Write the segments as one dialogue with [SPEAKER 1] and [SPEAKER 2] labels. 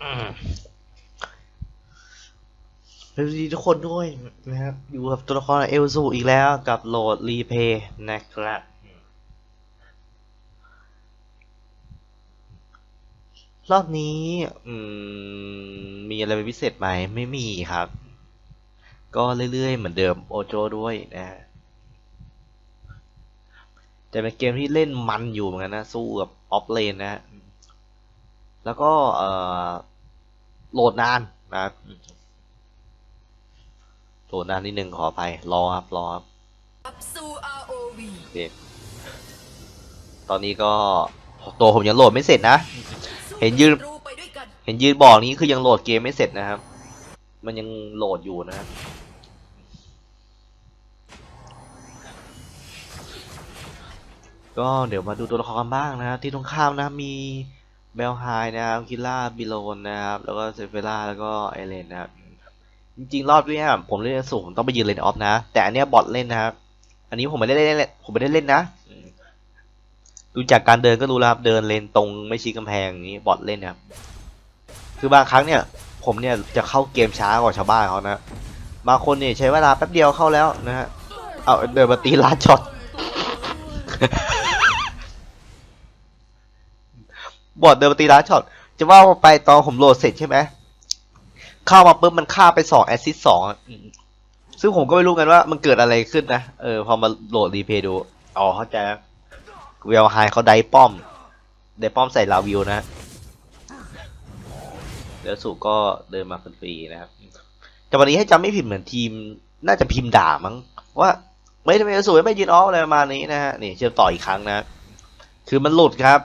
[SPEAKER 1] สวัสดีทุกคนด้วยนะครับ อยู่กับตัวละครเอลซูอีกแล้วกับโหลดรีเพย์นะครับ รอบนี้มีอะไรเป็นพิเศษไหม ไม่มีครับ ก็เรื่อยๆ เหมือนเดิมโอโจด้วยนะฮะแต่เป็นเกมที่เล่นมันอยู่เหมือนกันนะ สู้กับออฟเลนนะฮะแล้วก็เอ่อ โหลดนานนะครับโหลดนานนิดนึงขออภัยรอครับรอครับ
[SPEAKER 2] อับสู่ ROV
[SPEAKER 1] โอเคตอนนี้ก็ตัวผมยังโหลดไม่เสร็จนะ เห็นยืน
[SPEAKER 2] รู้ไปด้วยกัน
[SPEAKER 1] เห็นยืนบอกนี้คือยังโหลดเกมไม่เสร็จนะครับ มันยังโหลดอยู่นะครับก็เดี๋ยวมาดูตัวละครกันบ้างนะครับที่ตรงข้ามนะครับมี เบลไฮนะครับคิล่าบิโลนนะครับ แล้วก็เซเฟล่าแล้วก็ไอเลนนะครับ จริงๆ รอบนี้ผมเล่นสูงต้องไปยืนเลนออฟนะ แต่อันเนี้ยบอทเล่นนะครับ อันนี้ผมไม่ได้เล่นเล่นผมไม่ได้เล่นนะดูจากการเดินก็รู้แล้วครับ เดินเลนตรงไม่ชี้กำแพงอย่างนี้บอทเล่นนะครับ คือบางครั้งเนี่ย ผมเนี่ยจะเข้าเกมช้ากว่าชาวบ้านเขานะ บางคนเนี่ยใช้เวลาแป๊บเดียวเข้าแล้วนะฮะ เอาเดินมาตีลาช็อต บอดเดินมาตีลาดช็อตจะว่าไปตอนผมโหลดเสร็จใช่ไหมเข้ามาปุ๊บมันฆ่าไปสองแอสซิสสองซึ่งผมก็ไม่รู้กันว่ามันเกิดอะไรขึ้นนะ เออ พอมาโหลดรีเพย์ดู อ๋อ เข้าใจแล้วเวลไฮเขาไดป้อม ไดป้อมใส่ลาวิวนะ แล้วสุก็เดินมาฟรีๆนะครับ แต่วันนี้ให้จำไม่ผิดเหมือนทีม น่าจะพิมพ์ด่ามั้ง ว่าไม่ทำไมสวยไม่ยืนออฟอะไรประมาณนี้นะฮะ นี่เชื่อมต่ออีกครั้งนะ คือมันหลุดครับ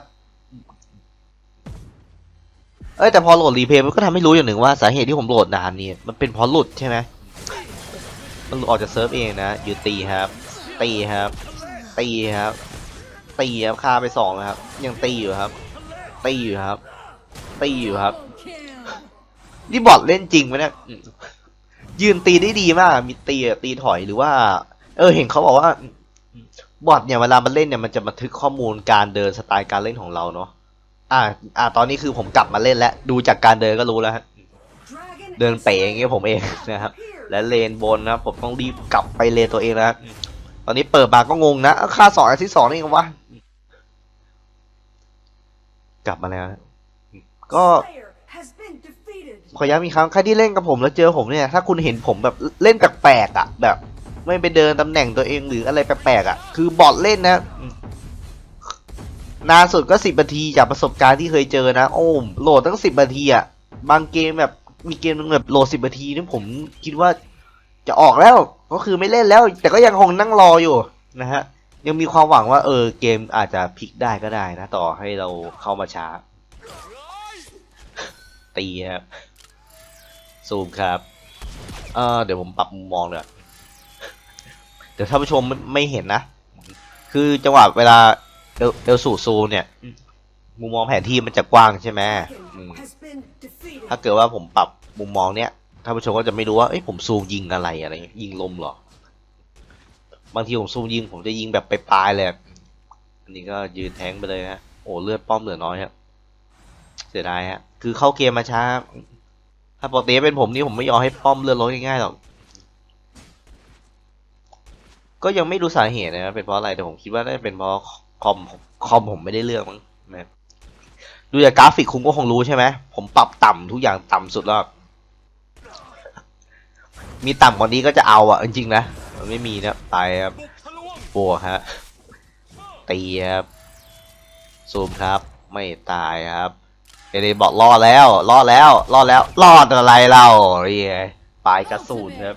[SPEAKER 1] เอ้ยแต่พอโหลดรีเพย์มันก็ทำให้รู้อย่างหนึ่งว่าสาเหตุที่ผมโหลดนานนี่มันเป็นเพราะหลุดใช่ไหมมันหลุดออกจากเซิร์ฟเองนะยืนตีครับ ตีครับ ตีครับ ตีครับฆ่าไปสองแล้วครับ ยังตีอยู่ครับ ตีอยู่ครับ ตีอยู่ครับ นี่บอทเล่นจริงไหมเนี่ยอืมยืนตีได้ดีมาก มีตีตีถอยหรือว่า เออ เห็นเขาบอกว่า บอทเนี่ยเวลามันเล่นเนี่ยมันจะบันทึกข้อมูลการเดินสไตล์การเล่นของเราเนาะ อ่าอ่า ตอนนี้คือผมกลับมาเล่นแล้ว ดูจากการเดินก็รู้แล้วฮะ เดินเป๋อย่างเงี้ยผมเองนะครับ และเลนบนนะครับผมต้องรีบกลับไปเลนตัวเองแล้วฮะตอนนี้เปิดมาก็งงนะข้าค่าสองอาทิตย์สองนี่ไงวะ กลับมาแล้วนะก็ขอย้ำอีกครั้งใครที่เล่นกับผมแล้วเจอผมเนี่ย ถ้าคุณเห็นผมแบบเล่นแปลกๆอะ แบบ ไม่ไปเดินตำแหน่งตัวเองหรืออะไรแปลกๆอะ คือบอทเล่นนะ นานสุดก็สิบนาทีจากประสบการณ์ที่เคยเจอนะ โอ้โหลดตั้งสิบนาทีอะบางเกมแบบมีเกมนึงแบบโหลดสิบนาทีนี่ผมคิดว่าจะออกแล้ว ก็คือไม่เล่นแล้ว แต่ก็ยังคงนั่งรออยู่นะฮะ ยังมีความหวังว่าเออเกมอาจจะพลิกได้ก็ได้นะ ต่อให้เราเข้ามาช้า ตีครับซูมครับ เออเดี๋ยวผมปรับมุมมองเลยเดี๋ยวท่านผู้ชมไม่เห็นนะ คือจังหวะเวลา เอลเอลสูซูมเนี่ยมุมมองแผนที่มันจะกว้างใช่ไหมอืมถ้าเกิดว่าผมปรับมุมมองเนี้ยท่านผู้ชมก็จะไม่รู้ว่าเอ้ยผมซูมยิงอะไรอะไรเงี้ยยิงลมเหรอ บางทีผมซูมยิง ผมจะยิงแบบไปปลายๆเลยอะอันนี้ก็ยืนแทงไปเลยฮะโอ้เลือดป้อมเหลือน้อยครับเสียดายฮะ คือเข้าเกมมาช้า ถ้าปกติเป็นผมนี่ผมไม่ยอมให้ป้อมเลือดลดง่ายๆหรอกก็ยังไม่รู้สาเหตุนะครับเป็นเพราะอะไรแต่ผมคิดว่าน่าจะเป็นเพราะค อมคอมผมไม่ได้เลือกมั้งนะดูจากกราฟิกคุณก็คงรู้ใช่ไหมผมปรับต่ำทุกอย่างต่ำสุดแล้วมีต่ำกว่านี้ก็จะเอาอะจริงๆนะมันไม่มีนะตายครับปัวฮะตีครับซูมครับ ไม่ตายครับเอเลบอกรอดแล้วรอดแล้วรอดแล้วรอดอะไรเราเรียปลายกระสุนครับ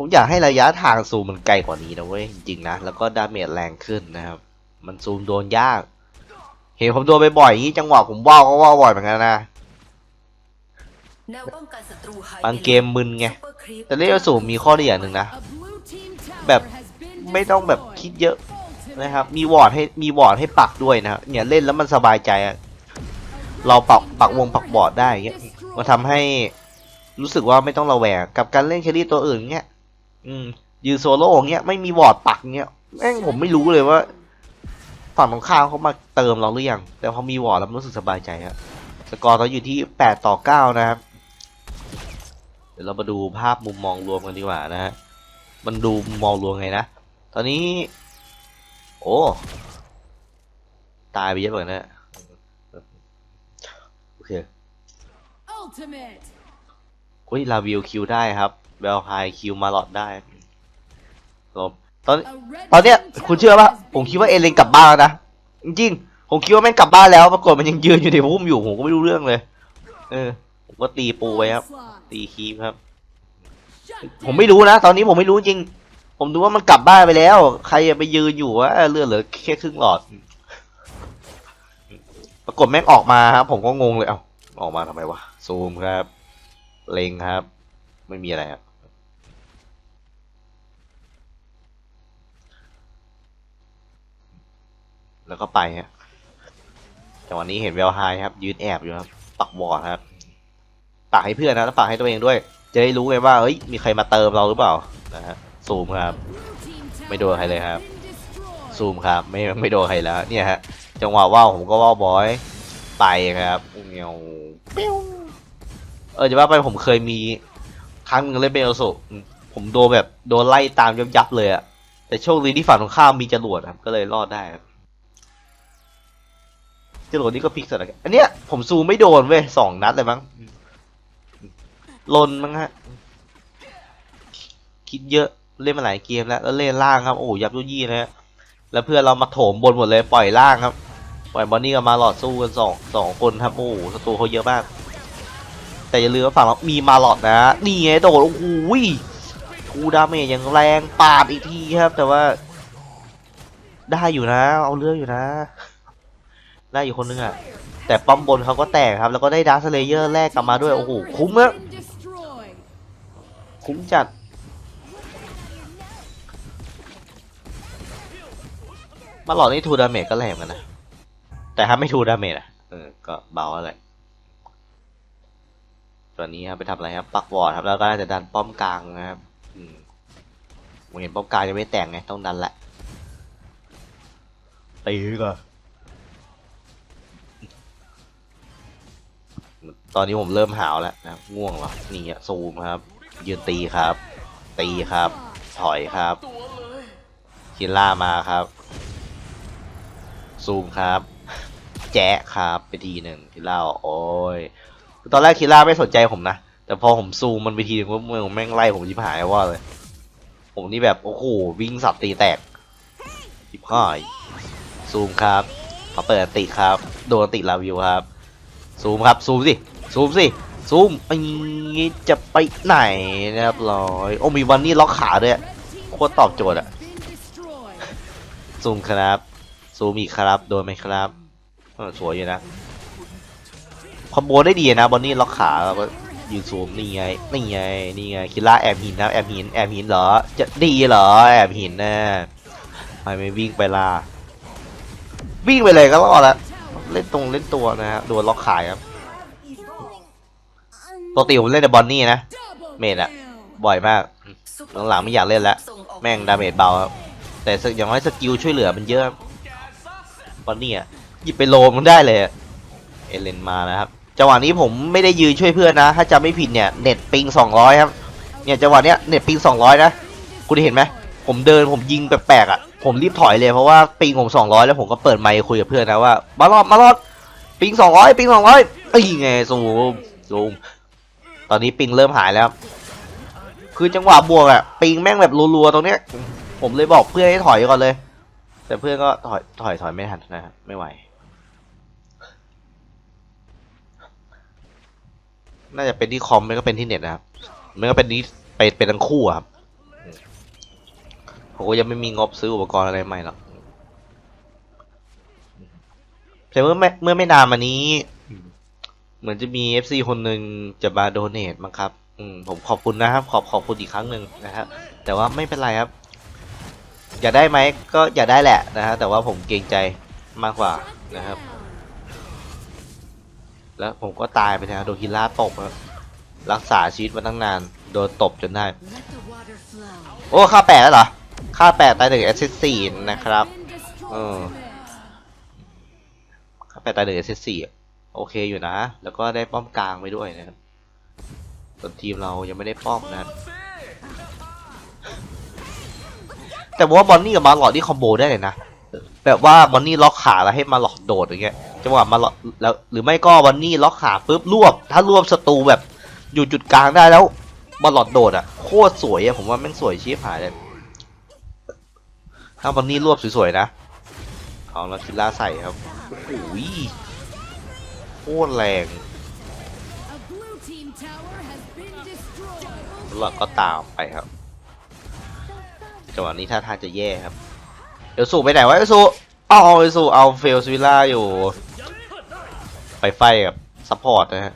[SPEAKER 1] ผมอยากให้ระยะทางซูมมันไกลกว่านี้นะเว้ยจริงๆนะ แล้วก็ดาเมจแรงขึ้นนะครับ มันซูมโดนยาก เห็นผมโดนไปบ่อยอย่างนี้จังหวะผมว่าวก็ว่าวบ่อยเหมือนกันนะบางเกมมึนไง แต่เล่นสูงมีข้อดีอย่างหนึ่งนะ
[SPEAKER 3] แบบ
[SPEAKER 1] ไม่ต้องแบบคิดเยอะนะครับ มีวอร์ดให้มีวอร์ดให้ปักด้วยนะครับเนี่ยเล่นแล้วมันสบายใจอะเราปักปักวงปักบอร์ดได้เงี้ยมันทำให้รู้สึกว่าไม่ต้องระแวงกับการเล่นแครี่ตัวอื่นเงี้ย อืมยืนโซโล่เงี้ยไม่มีวอร์ดปักเงี้ยแม่งผมไม่รู้เลยว่า ฝั่งตรงข้ามเขามาเติมเราหรือยัง แต่พอมีวอร์ดแล้วมันรู้สึกสบายใจครับสกอร์ตอนอยู่ที่แปดต่อเก้านะครับ เดี๋ยวเรามาดูภาพมุมมองรวมกันดีกว่านะฮะมันดูมุมมองรวมไงนะ ตอนนี้ โอ้ ตายไปเยอะเหมือนกันนะโอเค
[SPEAKER 3] Ultimate.
[SPEAKER 1] อุ้ยลาวิวคิวได้ครับ เบลไฮคิวมาลอดได้ลบตอน
[SPEAKER 3] A red
[SPEAKER 1] ตอนเนี้ย
[SPEAKER 3] team
[SPEAKER 1] คุณเชื่อปะ
[SPEAKER 3] tower has
[SPEAKER 1] ผม
[SPEAKER 3] been
[SPEAKER 1] คิดว่าเอเลนกลับบ้านแล้วนะจริงๆผมคิดว่าแม่งกลับบ้านแล้วปรากฏมันยังยืนอยู่ในพุ่มอยู่ผมก็ไม่รู้เรื่องเลย เออผมก็ตีปูไว้ครับ
[SPEAKER 3] onslaught.
[SPEAKER 1] ตีคีปครับ
[SPEAKER 3] Shut
[SPEAKER 1] ผมไม่รู้นะ ตอนนี้ผมไม่รู้จริง ผมดูว่ามันกลับบ้านไปแล้ว ใครจะไปยืนอยู่วะเลือดเหลือแค่ครึ่งหลอด ปรากฏแม่งออกมาครับ ผมก็งงเลยเอ้าออกมาทำไมวะซูมครับ เล็งครับ ไม่มีอะไรครับ แล้วก็ไปฮะแต่วันนี้เห็นเวลไฮครับ ยืนแอบอยู่ครับปักบอร์ดครับปักให้เพื่อนนะแล้วปักให้ตัวเองด้วย จะได้รู้ไงว่าเอ้ยมีใครมาเติมเราหรือเปล่านะฮะซูมครับ ไม่โดนใครเลยครับ ซูมครับ ไม่ไม่โดนใครแล้วเนี่ยฮะจังหวะว่าวผมก็ว่าวบอยไปครับเงี้ยวปิ้วเออจะว่าไปผมเคยมีครั้งหนึงเล่นเบลโซอืมผมโดนแบบโดนไล่ตามยับยับเลยอะแต่โชคดีที่ฝั่งตรงข้ามมีจรวดครับก็เลยรอดได้ครับ จรวดนี่ก็พลิกสถานการณ์อันเนี้ยผมซูมไม่โดนเว้ยสองนัดเลยมั้งลนมั้งฮะ คิดเยอะเล่นมาหลายเกมแล้วแล้วเล่นล่างครับ โอ้โหยับยุยี่นะฮะแล้วเพื่อนเรามาโถมบนหมดเลยปล่อยล่างครับ ปล่อยบอนนี่กับมาหลอดสู้กันสองสองคนครับ โอ้โหศัตรูเขาเยอะมาก แต่อย่าลืมว่าฝั่งเรามีมาหลอดนะนี่ไงโดดโอ้โหทูดาเมจยังแรงปาดอีกทีครับ แต่ว่า ได้อยู่นะ เอาเรื่องอยู่นะ ได้อยู่คนนึงอะแต่ป้อมบนเขาก็แตกครับ แล้วก็ได้ดาร์สเลเยอร์แรกกลับมาด้วย โอ้โห คุ้มอะคุ้มจัด มาหลอดนี่ทูดาเมจก็แรงนกันนะ แต่ถ้าไม่ทูดาเมจอะ เออ ก็เบาอะไรส่วนี้ครับไปทำอะไรครับ ปักวอร์ดครับ แล้วก็น่าจะดันป้อมกลางนะครับผมเห็นป้อมกลางยังไม่แตกไง ต้องดันแหละตีก่อน ตอนนี้ผมเริ่มหาวแล้วนะง่วงแล้วนี่ซูมครับ ยืนตีครับ ตีครับ ถอยครับ คิล่ามาครับ ซูมครับ แจ๊ะครับไปทีหนึ่งคิล่าโอ้ยตอนแรกคิล่าไม่สนใจผมนะ แต่พอผมซูมมันไปทีหนึงว่าเมืองแม่งไล่ผมชิบหายว่าเลย ผมนี่แบบ โอ้โห วิ่งสับตีแตกชิบหายซูมครับพอเปิดติครับ โดนอันติลาวิวครับซูมครับซูมสิ ซูมสิ ซูมอันนี้จะไปไหนนะครับร้อย โอ้มีวันนี้ล็อกขาด้วยโคตรตอบโจทย์อะซูมครับ ซูมอีกครับ โดนไหมครับสวยอยู่นะ คอมโบได้ดีนะบอนนี่ล็อกขาแล้วก็ยืนซูมนี่ไง นี่ไง นี่ไง คิล่าแอบหินนะแอบหิน แอบหินเหรอ จะดีเหรอ แอบหินนะทำไมไม่วิ่งไปล่ะวิ่งไปเลยก็รอดล้วเล่นตรงเล่นตัวนะครับโดนล็อกขาครับ ปกติผมเล่นแต่บอนนี่นะ
[SPEAKER 3] Double
[SPEAKER 1] Made it.
[SPEAKER 3] kill.
[SPEAKER 1] บ่อยมาก
[SPEAKER 2] ซุปเปอร์
[SPEAKER 1] หลังๆไม่อยากเล่นแล้ว
[SPEAKER 2] ส่งออก
[SPEAKER 1] แม่งดาเมจเบาครับแต่สอย่างน้อยสกิลช่วยเหลือมันเยอะบอนนี่อะหยิบไปโลมันได้เลยอะเอเลนมานะครับจังหวะนี้ผมไม่ได้ยืนช่วยเพื่อนนะ ถ้าจำไม่ผิดเนี่ยเน็ตปิง200 ครับ เนี่ยจังหวะเนี้ยเน็ตปิง200 นะ คุณเห็นไหมผมเดินผมยิงแปลกๆอะ ผมรีบถอยเลยเพราะว่าปิงผม200 แล้วผมก็เปิดไมค์คุยกับเพื่อนนะว่า มารอดมารอดปิง200ปิง200ปีไงซูมซูม ตอนนี้ปิงเริ่มหายแล้ว คือจังหวะบวกอะปิงแม่งแบบรัวๆตรงเนี้ย ผมเลยบอกเพื่อนให้ถอยก่อนเลย แต่เพื่อนก็ถอยถอยถอยไม่ทันนะครับไม่ไหว น่าจะเป็นที่คอมไม่ก็เป็นที่เน็ตนะครับไม่ก็เป็นนี้ไปเป็นทั้งคู่ครับผมก็ยังไม่มีงบซื้ออุปกรณ์อะไรใหม่หรอกแต่เมื่อไม่เมื่อไม่นานมานี้ เหมือนจะมี FC คนหนึ่งจะมาโดเนทมั้งครับ อืมผมขอบคุณนะครับ ขอบขอบคุณอีกครั้งหนึ่งนะครับ แต่ว่าไม่เป็นไรครับ อยากได้ไหมก็อยากได้แหละนะฮะแต่ว่าผมเกรงใจมากกว่านะครับ แล้วผมก็ตายไปนะโดนฮิล่าตบครับรักษาชีวิตมาตั้งนาน โดนตบจนได้ โอ้ค่าแปดแล้วเหรอค่าแปดตายหนึ่งแอสซิสซีนนะครับ
[SPEAKER 3] Been destroyed.
[SPEAKER 1] Oh. ค่าแปดตายหนึ่งเอสสี่ โอเคอยู่นะ แล้วก็ได้ป้อมกลางไปด้วยนะครับ ส่วนทีมเรายังไม่ได้ป้อมนะแต่ว่าบอนนี่กับมาหลอดนี่คอมโบได้เลยนะแบบว่าบอนนี่ล็อกขาแล้วให้มาหลอดโดดอย่างเงี้ยจังหวะมาหลอดแล้วหรือไม่ก็บอนนี่ล็อกขาปุ๊บรวบ ถ้ารวบศัตรูแบบอยู่จุดกลางได้แล้วบอลหลอดโดดอะโคตรสวยอะผมว่าแม่งสวยชี้หายเลยถ้าบอนนี่รวบสวยๆนะเอาแล้วคิลล่าใส่ครับโอ้โหโค ตรแรง
[SPEAKER 3] A blue team tower has been destroyed.
[SPEAKER 1] แล้วก็ตามไปครับจังหวะนี้ท่าทางจะแย่ครับเอลสูไปไหนวะเอลสูเอาเอลสูเอาเฟลสวิลล่าอยู่ ไปไฟกับซัพพอร์ตนะฮะ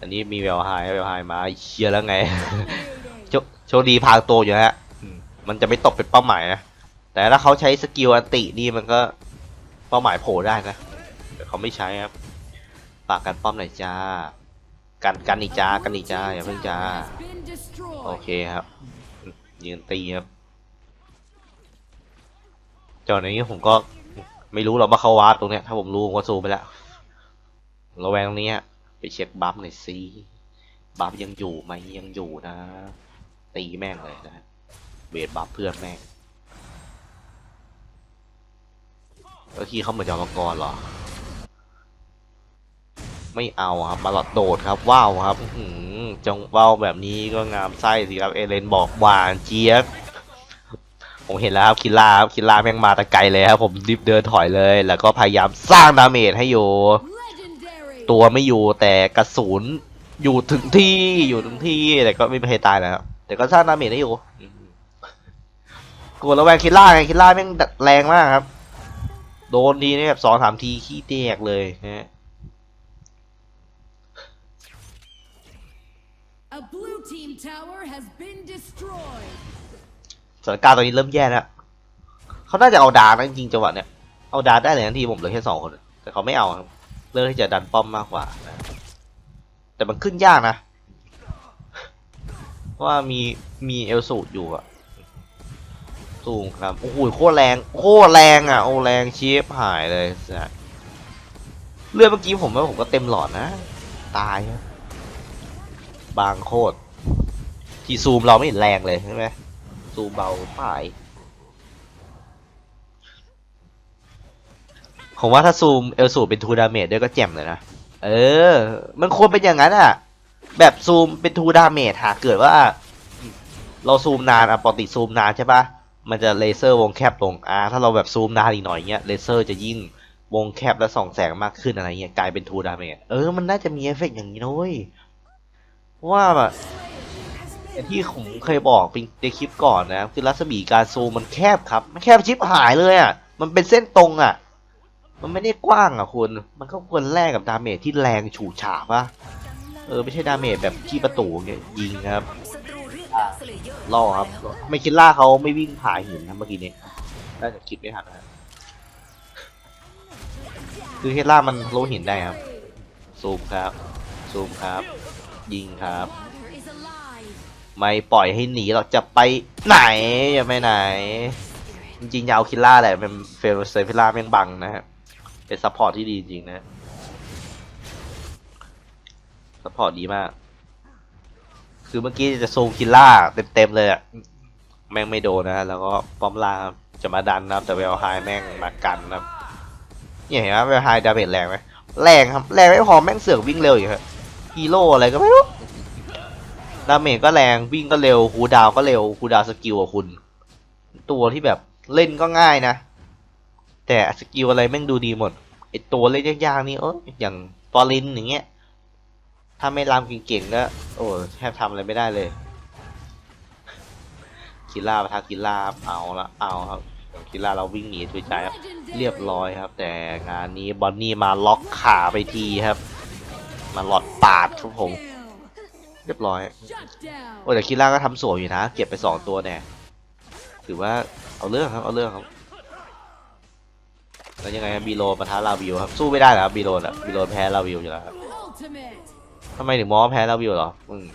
[SPEAKER 1] อันนี้มีเวลไฮเวลไฮมาเชียร์แล้วไงโชคโชคดีพรางตัวอยู่ฮะอืมมันจะไม่ตกเป็นเป้าหมายนะแต่ถ้าเขาใช้สกิลอันตินี่มันก็เป้าหมายโผล่ได้นะ แต่เขาไม่ใช้ครับ ฝากกันป้อมหน่อยจ้า กันกันอีกจ้ากันอีกจ้าอย่าเพิ่งจ้า โอเคครับ ยืนตีครับจอนี้ผมก็ไม่รู้หรอกว่าเขาวาร์ปตรงเนี้ยถ้าผมรู้ผมก็ซูมไปแล้วระแวงตรงนี้ไปเช็คบัฟหน่อยสิบัฟยังอยู่ไหมยังอยู่นะ ตีแม่งเลยนะเวทบัฟเพื่อนแม่งเมื่อกี้เขาเหมือนจะเอามังกรหรอ ไม่เอาครับมาหลอดโดดครับว้าวครับอื้อหือจงว้าวแบบนี้ก็งามไส้สิครับเอเลนบอกหวานเจี๊ยบผมเห็นแล้วครับคิลล่าครับคิลล่าแม่งมาแต่ไกลเลยครับผมรีบเดินถอยเลย แล้วก็พยายามสร้างดาเมจให้อยู่
[SPEAKER 3] Legendary.
[SPEAKER 1] ตัวไม่อยู่แต่กระสุนอยู่ถึงที่อยู่ถึงที่แต่ก็ไม่มีใครตายนะครับแต่ก็สร้างดาเมจได้อยู่อืมกลัวระแวงคิลล่าไงคิลล่าแม่งดัดแรงมากครับ โดนทีนี่แบบสองสามทีขี้แตกเลยนะ
[SPEAKER 3] A blue team tower has been destroyed.
[SPEAKER 1] สถานการณ์ตอนนี้เริ่มแย่แล้วเขาน่าจะเอาดาร์กนะจริงจังหวะเนี้ยเอาดาร์กได้เลยทันทีผมเหลือแค่สองคน แต่เขาไม่เอาครับเลือกที่จะดันป้อมมากกว่านะแต่มันขึ้นยากนะเพราะว่ามีมีเอลสูดอยู่อะสูงครับโอ้โหโคตรแรงโคตรแรงอะโอ้แรงเชีฟหายเลยเลือดเมื่อกี้ผมว่าผมก็เต็มหลอดนะ ตายครับ บางโคตรที่ซูมเราไม่เห็นแรงเลยใช่ไหมซูมเบาป่ายผมว่าถ้าซูมเอลสูเป็นทูดาเมจด้วยก็แจ่มเลยนะ เออ มันควรเป็นอย่างนั้นอะ แบบซูมเป็นทูดาเมจหากเกิดว่า เราซูมนานอะปกติซูมนานใช่ปะมันจะเลเซอร์วงแคบลงอ่าถ้าเราแบบซูมนานอีกหน่อยเงี้ยเลเซอร์จะยิ่งวงแคบและส่องแสงมากขึ้นอะไรเงี้ยกลายเป็นทูดาเมจเออมันน่าจะมีเอฟเฟกต์อย่างนี้นะเว้ย ว่าแบบที่ผมเคยบอกเป็นในคลิปก่อนนะ คือรัศมีการซูมมันแคบครับ มันแคบชิบหายเลยอะ มันเป็นเส้นตรงอะ มันไม่ได้กว้างอะคุณ มันก็ควรแลกกับดาเมจที่แรงฉูดฉาดป่ะเออไม่ใช่ดาเมจแบบที่ประตูเนี่ยยิงครับ
[SPEAKER 2] ศัตรูเรียกดาร์คสเลเยอร์
[SPEAKER 1] ล่อครับ ไม่คิดล่าเขาไม่วิ่งผ่าหินนะเมื่อกี้นี้น่าจะคิดไม่ทันนะคือเคล่ามันทะลุหินได้ครับ ซูมครับ ซูมครับ ยิงครับ ไม่ปล่อยให้หนีเราจะไปไหนจะไปไหน จริงๆยาเอาคิลล่าแหละเป็นเฟลเซฟิล่าแม่งบังนะฮะเป็นซัพพอร์ตที่ดีจริงนะซัพพอร์ตดีมาก คือเมื่อกี้จะซูคิลล่าเต็มๆเลยอะแม่งไม่โดนนะแล้วก็ป้อมล่าครับจะมาดันนะครับแต่เวลไฮแม่งมากันนะเนี่ยเห็นไหมเวลไฮดาเมจแรงไหมแรงครับแรงไม่พอแม่งเสือกวิ่งเร็วอยู่ครับ ฮีโร่อะไรก็ไม่รู้ดาเมจก็แรงวิ่งก็เร็วคูดาวก็เร็วคูดาวสกิลอะคุณ ตัวที่แบบเล่นก็ง่ายนะ แต่สกิลอะไรแม่งดูดีหมดไอตัวเล่นยากๆนี่เอออย่างฟอรินอย่างเงี้ยถ้าไม่รำเก่งๆก็โอ้แทบทำอะไรไม่ได้เลยคิล่าปะทาคิล่าเอาละเอาครับคิล่าเราวิ่งหนีทุยใจครับเรียบร้อยครับ แต่งานนี้บอนนี่มาล็อกขาไปทีครับ มาหลอดปาดครับผม เรียบร้อย โอ้แต่คิดล่าก็ทำสวยอยู่นะ เก็บไปสองตัวแน่ถือว่าเอาเรื่องครับ เอาเรื่องครับ แล้วยังไงบีโลปะทะลาวิวครับ สู้ไม่ได้เหรอครับบีโลนะบีโลแพ้ลาวิวอยู่แล้วครับทำไมถึงมอแพ้ลาวิวเหรออืม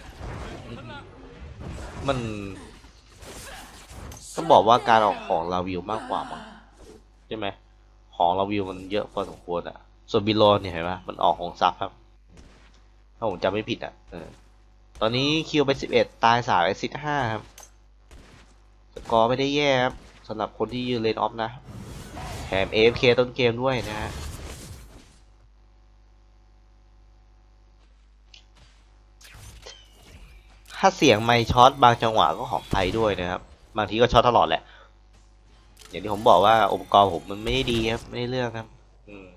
[SPEAKER 1] มันต้องบอกว่าการออกของลาวิวมากกว่ามั้งใช่ไหมของลาวิวมันเยอะพอสมควรอะส่วนบิโลเนี่ยเห็นปะมันออกของซับครับ ถ้าผมจำไม่ผิดอะเออตอนนี้คิวไปสิบเอ็ดตายสามเอซิดห้าครับสกอร์ไม่ได้แย่ครับสำหรับคนที่ยืนเลนออฟนะแถม AFK ต้นเกมด้วยนะฮะถ้าเสียงไม่ช็อตบางจังหวะก็ขอภัยด้วยนะครับ บางทีก็ช็อตตลอดแหละ อย่างที่ผมบอกว่าอุปกรณ์ผมมันไม่ได้ดีครับ ไม่ได้เรื่องครับอืม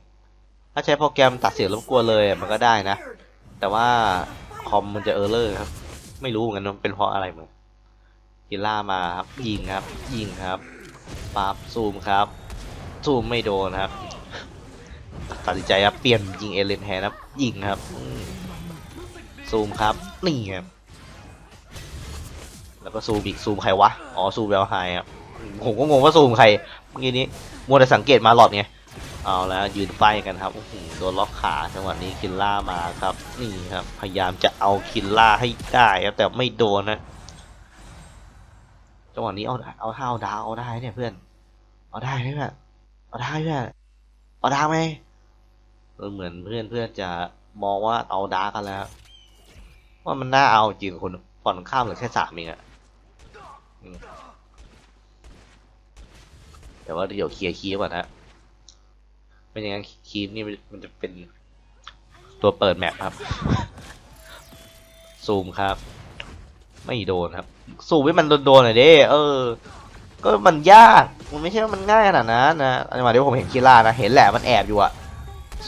[SPEAKER 1] ถ้าใช้โปรแกรมตัดเสียงรบกวนเลยอะมันก็ได้นะ แต่ว่าคอมมันจะเออร์เลอร์ครับ ไม่รู้เหมือนกันเป็นเพราะอะไรเหมือนกิล่ามาครับยิงครับ ยิงครับปั๊บซูมครับ ซูมไม่โดนครับ ตัดสินใจครับเปลี่ยนยิงเอเลนแทนครับ ยิงครับ ซูมครับ นี่ครับ แล้วก็ซูมอีกซูมใครวะ อ๋อซูมแล้วลไฮครับ ผมก็งงว่าซูมใครเมื่อกี้นี้มัวแต่สังเกตมาหลอดไง เอาแล้วยืนไฟกันครับโอ้โหโดนล็อกขาจังหวะนี้คินล่ามาครับนี่ครับพยายามจะเอาคินล่าให้ได้ครับแต่ไม่โดนนะจังหวะนี้เอาเอาห้าดาวเอาได้เนี่ยเพื่อน เอาได้ไหมเพื่อนเอาได้เพื่อนเอาดาไหมเออเหมือนเพื่อนเพื่อนจะมองว่าเอาดากันแล้ว ว่ามันน่าเอาจริงคนผ่อนข้ามเหลือแค่สามเองอะแต่ว่าเดี๋ยวเคลียร์คีย์ก่อนนะ ไม่อย่างนั้นคีย์นี่มันจะเป็นตัวเปิดแมปครับ ซูมครับ ไม่โดนครับ ซูมให้มันโดนๆหน่อยเด้เออ ก็มันยาก มันไม่ใช่ว่ามันง่ายขนาดนั้นนะอันนี้มาเดี๋ยวผมเห็นคีล่านะ เห็นแหละมันแอบอยู่อะ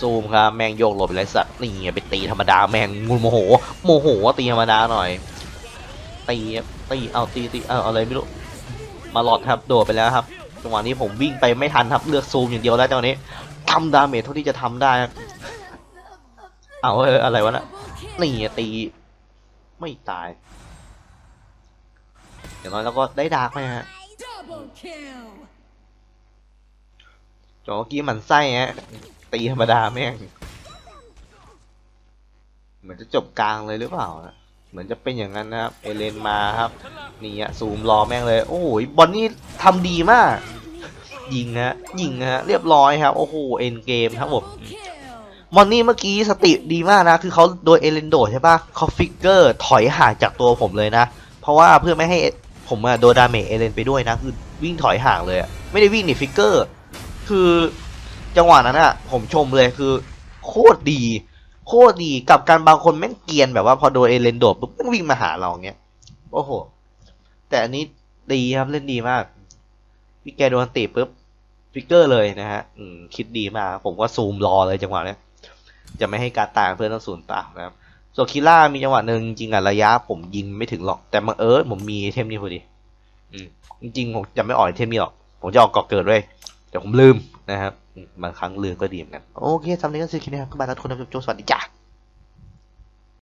[SPEAKER 1] ซูมครับ แมงโยกหลบไปไรสัตว์นี่ไปตีธรรมดาแมงงูโมโห โมโหตีธรรมดาหน่อย ตีตีเอาตีตีเอาอะไรไม่รู้ มาหลอดครับ โดดไปแล้วครับจังหวะนี้ผมวิ่งไปไม่ทันครับ เลือกซูมอย่างเดียวแล้วจังหวะนี้ำดาเมจเท่าที่จะทำได้ เอาเอออะไรวะนะนี่ตี ไม่ตาย อย่างน้อยเราก็ได้ดาร์กไหมฮะจอเมื่อกี้มันไส้ฮะตีธรรมดาแม่ง เหมือนจะจบกลางเลยหรือเปล่านะเหมือนจะเป็นอย่างนั้นนะครับ เอเลนมาครับ นี่ฮะซูมรอแม่งเลย โอ้โหบอลนี่ทำดีมาก ยิงฮะยิงฮะเรียบร้อยครับโอ้โหเอ็นเกมครับผมมอนนี่เมื่อกี้สติดีมากนะ คือเขาโดนเอเลนโดใช่ปะเขาฟิกเกอร์ถอยห่างจากตัวผมเลยนะ เพราะว่าเพื่อไม่ให้ผมอะโดนดาเมจเอเลนไปด้วยนะ คือวิ่งถอยห่างเลยไม่ได้วิ่งหนีฟิกเกอร์ คือจังหวะนั้นอะผมชมเลยคือ โคตรดี โคตรดีกับการบางคนแม่งเกียนแบบว่าพอโดนเอเลนโดดปุ๊บแม่งวิ่งมาหาเราเงี้ย โอ้โห แต่อันนี้ดีครับเล่นดีมาก พี่แกโดนตีปุ๊บฟิกเกอร์เลยนะฮะคิดดีมากผมก็ซูมรอเลยจังหวะนี้จะไม่ให้การต่างเพื่อนต้องศูนย์เปล่านะครับส่วนคิล่ามีจังหวะหนึ่งจริงอะระยะผมยิงไม่ถึงหรอก แต่บังเอิญผมมีเทมนี้พอดีจริงๆผมจะไม่ออกเทมนี้หรอก ผมจะออกเกาะเกิดด้วยแต่ผมลืมนะครับบางครั้งลืมก็ดีเหมือนกัน โอเคสำหรับนี้ก็คือคลิปนี้ครับก็บายทุกคนนะครับโจสวัสดีจ้า